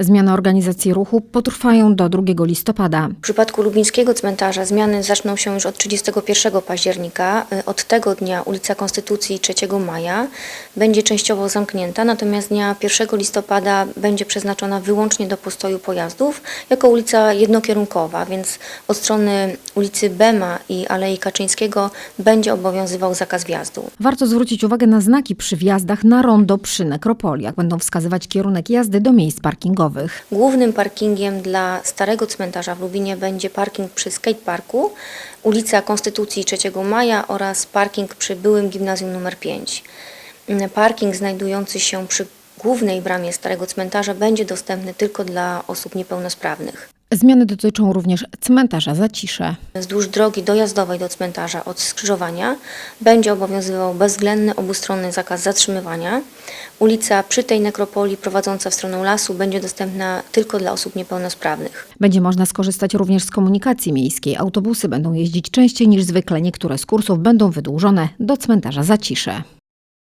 Zmiany organizacji ruchu potrwają do 2 listopada. W przypadku lubińskiego cmentarza zmiany zaczną się już od 31 października. Od tego dnia ulica Konstytucji 3 maja będzie częściowo zamknięta, natomiast dnia 1 listopada będzie przeznaczona wyłącznie do postoju pojazdów jako ulica jednokierunkowa, więc od strony ulicy Bema i Alei Kaczyńskiego będzie obowiązywał zakaz wjazdu. Warto zwrócić uwagę na znaki przy wjazdach na rondo przy nekropoliach. Będą wskazywać kierunek jazdy do miejsc parkingowych. Głównym parkingiem dla starego cmentarza w Lubinie będzie parking przy skateparku, ulica Konstytucji 3 Maja oraz parking przy byłym gimnazjum nr 5. Mm, Parking znajdujący się przy głównej bramie starego cmentarza będzie dostępny tylko dla osób niepełnosprawnych. Zmiany dotyczą również cmentarza Zacisze. Wzdłuż drogi dojazdowej do cmentarza od skrzyżowania będzie obowiązywał bezwzględny obustronny zakaz zatrzymywania. Ulica przy tej nekropolii prowadząca w stronę lasu będzie dostępna tylko dla osób niepełnosprawnych. Będzie można skorzystać również z komunikacji miejskiej. Autobusy będą jeździć częściej niż zwykle. Niektóre z kursów będą wydłużone do cmentarza Zacisze.